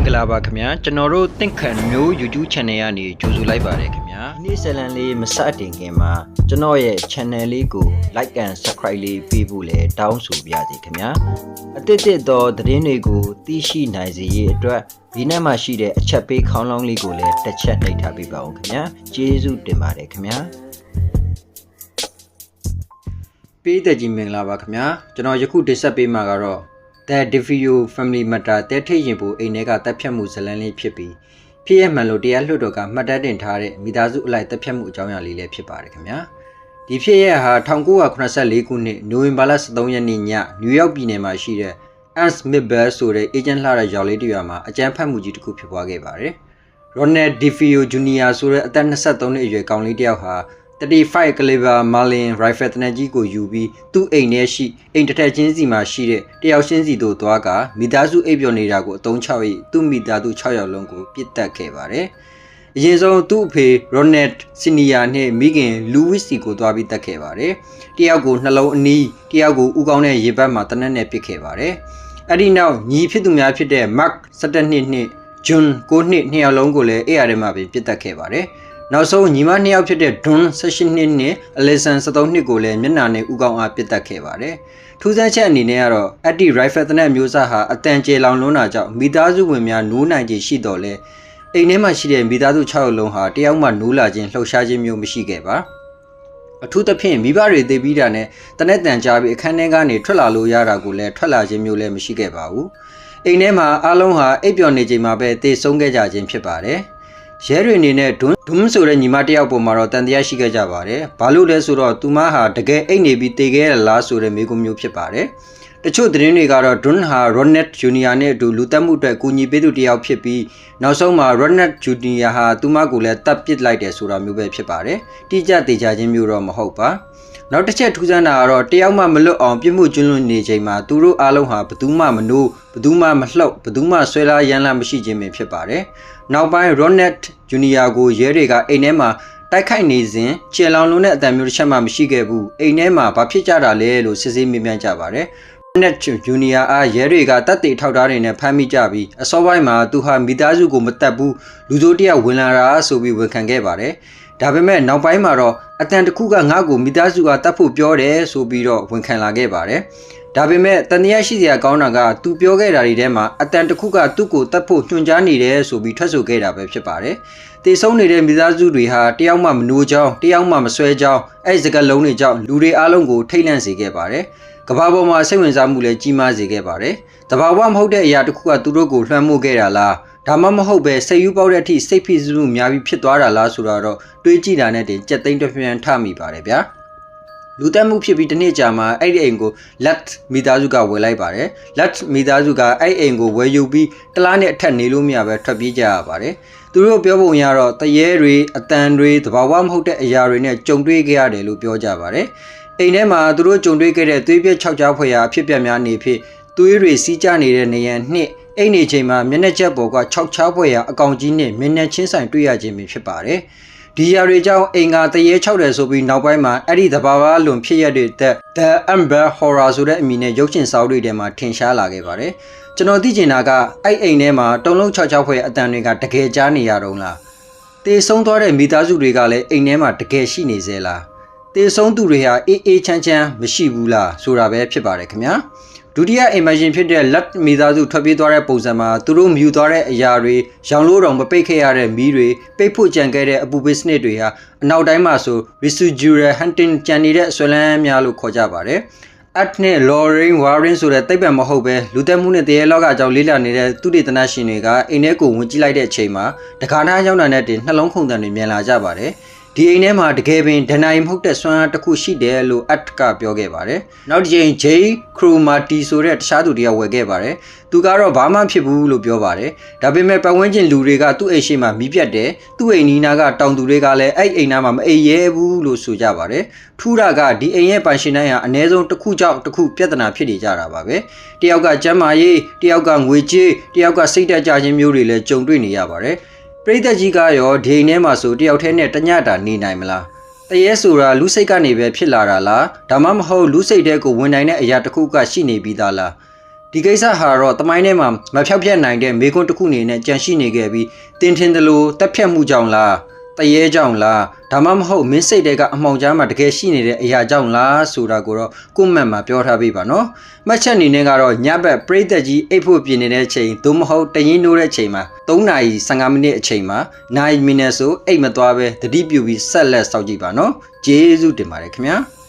င်္ဂလာပါခင်ဗျာကျွန်တော်တို့တင့်ခံမျိုး YouTube channel ကနေကြိုဆိုလိုက်ပါတယ်ခင်ဗျာဒီနေ့ဇလန်လေးမစတင်ခင်မှာကျွန်တော်ရဲ့ channel လေးကို like and subscribe လေးပေးဖို့လည်းတောင်းဆိုပါရစေခင်ဗျာအတစ်တစ်သောသတင်းတွေကိုသိရှိနိုင်စေရေးအတွက်ဒီနေ့မှာရှိတဲ့အချက်ပေးခေါင်းလောင်းလေးကိုလည်းတစ်ချက်နှိပ်ထားပေးပါဦးခင်ဗျာကျေးဇူးတင်ပါတယ်ခင်ဗျာပေးတဲ့ကြီးမင်္ဂလာပါခင်ဗျာကျွန်တော်ယခုတင်ဆက်ပေးမှာကတော့ The Devio Family Matter တဲထိတ်ရင်ပူအိမ်ထဲကတပ်ဖြတ်မှုဇလန်းလေးဖြစ်ပြီးဖြစ်ရမှန်လို့တရားလွှတ်တော်ကမှတ်တမ်းတင်ထားတဲ့မိသားစုအလိုက်တပ်ဖြတ်မှုအကြောင်းအရာလေးလည်းဖြစ်ပါတယ်ခင်ဗျာဒီဖြစ်ရဟာ1984ခုနှစ်နိုဝင်ဘာလ13ရက်နေ့ညနယူးယောက်ပြည်နယ်မှာရှိတဲ့ Ann Smithbell ဆိုတဲ့ agent လှတဲ့ရောင်လေးတစ်ရွာမှာအကြမ်းဖက်မှုကြီးတစ်ခုဖြစ်ပွားခဲ့ပါတယ် Ronald DeFeo Jr. ဆိုတဲ့အသက်23နှစ်အရွယ်ကောင်လေးတစ်ယောက်ဟာ 35 caliber Marlin rifle တနက်ကြီးကိုယူပြီးသူ့အိမ်ထဲရှိအိမ်တစ်ထက်ချင်းစီမှာရှိတဲ့တယောက်ချင်းစီတို့သွားကမိသားစုအိပ်ပျော်နေတာကိုအတုံးချ၍သူ့မိသားစု6ယောက်လုံးကိုပြစ်တက်ခဲ့ပါတယ်။အရင်ဆုံးသူ့အဖေ Ronald Senior နဲ့မိခင် Louis စီကိုသွားပြီးတက်ခဲ့ပါတယ်။တယောက်ကိုနှလုံးအနီးတယောက်ကိုဥကောင်းတဲ့ရေဘက်မှာတနက်နဲ့ပစ်ခဲ့ပါတယ်။အဲ့ဒီနောက်ညီဖြစ်သူများဖြစ်တဲ့ Mark 17နှစ်နှင့် June 9နှစ်နှစ်ယောက်လုံးကိုလည်းအဲ့ရထဲမှာပဲပြစ်တက်ခဲ့ပါတယ်။ နောက်ဆုံးညီမနှစ်ယောက်ဖြစ်တဲ့ Dun 18နှစ်နဲ့ Alison 73နှစ်ကိုလည်းမျက်နှာနဲ့ဥကောင်းအားပစ်တက်ခဲ့ပါတယ်။ထူးဆန်းချက်အနေနဲ့ကတော့ Anti Rifle တနက်မျိုးစားဟာအတန်ကျေလောင်လွန်းတာကြောင့်မိသားစုဝင်များနိုးနိုင်ခြင်းရှိတော်လဲအိမ်ထဲမှာရှိတဲ့မိသားစု6ယောက်လုံးဟာတယောက်မှနိုးလာခြင်းလှုပ်ရှားခြင်းမျိုးမရှိခဲ့ပါ။အထူးသဖြင့်မိဘတွေသိပြီးတာနဲ့တနက်တန်ကြားပြီးအခန်းထဲကနေထွက်လာလို့ရတာကိုလည်းထွက်လာခြင်းမျိုးလည်းမရှိခဲ့ပါဘူး။အိမ်ထဲမှာအားလုံးဟာအိပ်ပျော်နေချိန်မှာပဲတေဆုံးခဲ့ကြခြင်းဖြစ်ပါတယ်။ ရဲတွေအနေနဲ့ဒွန်းဒွန်းဆိုတဲ့ညီမတယောက်ပေါ်မှာတော့တန်တရားရှိခဲ့ကြပါတယ်။ဘာလို့လဲဆိုတော့သူမဟာတကယ်အိတ်နေပြီးတေခဲ့ရလားဆိုတဲ့မေးခွန်းမျိုးဖြစ်ပါတယ်။ တချို့သတင်းတွေကတော့ Dun ဟာ Ronet Junior နဲ့အတူလူတက်မှုအတွက်ကူညီပေးသူတယောက်ဖြစ်ပြီးနောက်ဆုံးမှာ Ronet Junior ဟာသူမကိုလည်းတပ်ပစ်လိုက်တယ်ဆိုတာမျိုးပဲဖြစ်ပါတယ်။တိကျတေချာခြင်းမျိုးတော့မဟုတ်ပါ။နောက်တစ်ချက်ထူးဆန်းတာကတော့တယောက်မှမလွတ်အောင်ပြစ်မှုကျွလွန်နေချိန်မှာသူတို့အားလုံးဟာဘသူမှမနိုးဘသူမှမလှုပ်ဘသူမှဆွဲလာရမ်းလာမရှိခြင်းပဲဖြစ်ပါတယ်။နောက်ပိုင်း Ronet Junior ကိုရဲတွေကအိမ်ထဲမှာတိုက်ခိုက်နေစဉ်ခြေလောင်လုံးတဲ့အတန်မျိုးတစ်ချက်မှမရှိခဲ့ဘူးအိမ်ထဲမှာဘာဖြစ်ကြတာလဲလို့စစ်ဆေးမေးမြန်းကြပါတယ် Ronet Junior အားရဲတွေကတပ်တေထောက်ထားတွေနဲ့ဖမ်းမိကြပြီးအစောပိုင်းမှာသူဟာမိသားစုကိုမတက်ဘူးလူစိုးတယောက်ဝင်လာတာဆိုပြီးဝန်ခံခဲ့ပါတယ်ဒါပေမဲ့နောက်ပိုင်းမှာတော့အတန်တစ်ခုကငါ့ကိုမိသားစုကတတ်ဖို့ပြောတယ်ဆိုပြီးတော့ဝန်ခံလာခဲ့ပါတယ် ဒါပေမဲ့တန်တရားရှိစရာကောင်းတာကသူပြောခဲ့တာတွေထဲမှာအတန်တစ်ခုကသူ့ကိုတတ်ဖို့ညွှန်ကြားနေတယ်ဆိုပြီးထွက်ဆိုခဲ့တာပဲဖြစ်ပါတယ်။တေဆုံးနေတဲ့မိသားစုတွေဟာတယောက်မှမနိုးကြောင်းတယောက်မှမဆွဲကြောင်းအဲ့ဒီစကားလုံးတွေကြောင့်လူတွေအားလုံးကိုထိတ်လန့်စေခဲ့ပါတယ်။ကဘာပေါ်မှာစိတ်ဝင်စားမှုလည်းကြီးမားစေခဲ့ပါတယ်။တဘာဝမဟုတ်တဲ့အရာတစ်ခုကသူတို့ကိုလွှမ်းမိုးခဲ့တာလားဒါမှမဟုတ်ပဲစိတ်ယူပေါက်တဲ့အထိစိတ်ဖိစီးမှုများပြီးဖြစ်သွားတာလားဆိုတာတော့တွေးကြည့်တာနဲ့တင်ကြက်သိန်းတစ်ပြန်ထမိပါတယ်ဗျာ။ လူတက်မှုဖြစ်ပြီးတစ်နှစ်ကြာမှအဲ့ဒီအိမ်ကို let မိသားစုကဝယ်လိုက်ပါတယ် let မိသားစုကအဲ့အိမ်ကိုဝယ်ယူပြီးတလားနဲ့အထက်နေလို့မရပဲထွက်ပြေးကြရပါတယ်သူတို့ပြောပုံရတော့တရေတွေအတန်တွေသဘာဝမဟုတ်တဲ့အရာတွေနဲ့ကြုံတွေ့ခဲ့ရတယ်လို့ပြောကြပါတယ်အိမ်ထဲမှာသူတို့ကြုံတွေ့ခဲ့တဲ့သွေးပြက်ခြောက်ကြားဖွယ်ရာအဖြစ်ပြက်များနေဖြစ်သွေးတွေစီးကျနေတဲ့နေရန်နှစ်အိမ်နေချိန်မှာမျက်နှာချက်ပေါ်ကခြောက်ချားဖွယ်ရာအကောင်ကြီးနဲ့မျက်နှာချင်းဆိုင်တွေ့ရခြင်းဖြစ်ပါတယ်။ ဒီຢာတွေကြောင့်အင်္ဂါတရေ၆တယ်ဆိုပြီးနောက်ပိုင်းမှာအဲ့ဒီသဘာဝလွန်ဖြစ်ရတဲ့ The Amber Horror ဆိုတဲ့အမည်နဲ့ရုပ်ရှင်စာအုပ်တွေထဲမှာထင်ရှားလာခဲ့ပါတယ်ကျွန်တော်သိချင်တာကအဲ့အိမ်ထဲမှာတုံလုံး၆၆ဖွဲ့အတန်တွေကတကယ်ကြားနေရတော့လားတေဆုံးသွားတဲ့မိသားစုတွေကလည်းအိမ်ထဲမှာတကယ်ရှိနေသေးလားတေဆုံးသူတွေဟာအေးအေးချမ်းချမ်းမရှိဘူးလားဆိုတာပဲဖြစ်ပါတယ်ခင်ဗျာ ဒုတိယအိမ်မရှင်ဖြစ်တဲ့လက်မိသားစုထွက်ပြေးသွားတဲ့ပုံစံမှာသူတို့မြူသွားတဲ့အရာတွေရောင်လို့တော့မပိတ်ခဲ့ရတဲ့မီးတွေပိတ်ဖို့ကြံခဲ့တဲ့အပူပေးစနစ်တွေဟာအနောက်တိုင်းမှာဆို residual hunting ကြံနေတဲ့အဆွဲလန်းများလို့ခေါ်ကြပါတယ်။ at နဲ့ Lorraine Warren ဆိုတဲ့တိတ်ပံမဟုတ်ပဲလူသက်မှုနဲ့တရေလောကအကြောင်းလေးလာနေတဲ့သူတေသနရှင်တွေကအိမ်ထဲကိုဝင်ကြည့်လိုက်တဲ့အချိန်မှာတခါနားရောက်လာတဲ့တင်နှလုံးခုန်တန်တွေမြင်လာကြပါတယ်။ ဒီအိမ်ထဲမှာတကယ်ပင်ဒနိုင်မဟုတ်တဲ့စွမ်းအားတစ်ခုရှိတယ်လို့အတ်ကပြောခဲ့ပါတယ်။နောက်တစ်ချိန် J Chromati ဆိုတဲ့တခြားသူတယောက်ဝယ်ခဲ့ပါတယ်။သူကတော့ဘာမှဖြစ်ဘူးလို့ပြောပါတယ်။ဒါပေမဲ့ပတ်ဝန်းကျင်လူတွေကသူ့အိမ်ရှိမှမီးပြတ်တယ်။သူ့အိမ်နီးနားကတောင်သူတွေကလည်းအဲ့အိမ်နားမှာမအိပ်ရဲဘူးလို့ဆိုကြပါတယ်။ထူးတာကဒီအိမ်ရဲ့ပိုင်ရှင်တိုင်းဟာအ ਨੇ ဆုံးတစ်ခုကြောင့်တစ်ခုပြဿနာဖြစ်နေကြတာပါပဲ။တယောက်ကကျမ်းမာရေးတယောက်ကငွေကြေးတယောက်ကစိတ်တက်ကြခြင်းမျိုးတွေလည်းကြုံတွေ့နေရပါတယ်။ ပရိသတ်ကြီးကရောဒီအိမ်ထဲမှာဆိုတယောက်တည်းနဲ့တညတာနေနိုင်မလားတရေဆိုတာလူစိတ်ကနေပဲဖြစ်လာတာလားဒါမှမဟုတ်လူစိတ်တဲကိုဝင်နိုင်တဲ့အရာတစ်ခုကရှိနေပြီးသားလားဒီကိစ္စဟာတော့တမိုင်းထဲမှာမဖြောက်ပြက်နိုင်တဲ့မေခွန်းတစ်ခုအနေနဲ့ကြန့်ရှိနေခဲ့ပြီးတင်းထင်တယ်လို့တက်ဖြတ်မှုကြောင့်လား တရေကြောင့်လားဒါမှမဟုတ်မင်းစိတ်တွေကအမှောင်ကြားမှာတကယ်ရှိနေတဲ့အရာကြောင့်လားဆိုတာကိုတော့ကိုယ့်မက်မှာပြောထားပေးပါနော်မှတ်ချက်အနေနဲ့ကတော့ညဘက်ပရိသတ်ကြီးအိတ်ဖို့ပြင်နေတဲ့အချိန်သို့မဟုတ်တရင်နိုးတဲ့အချိန်မှာ3နာရီ15မိနစ်အချိန်မှာနိုင်မိနစ်ဆိုအိတ်မသွားပဲတတိပြူပြီးဆက်လက်စောင့်ကြည့်ပါနော်ကျေးဇူးတင်ပါတယ်ခင်ဗျာ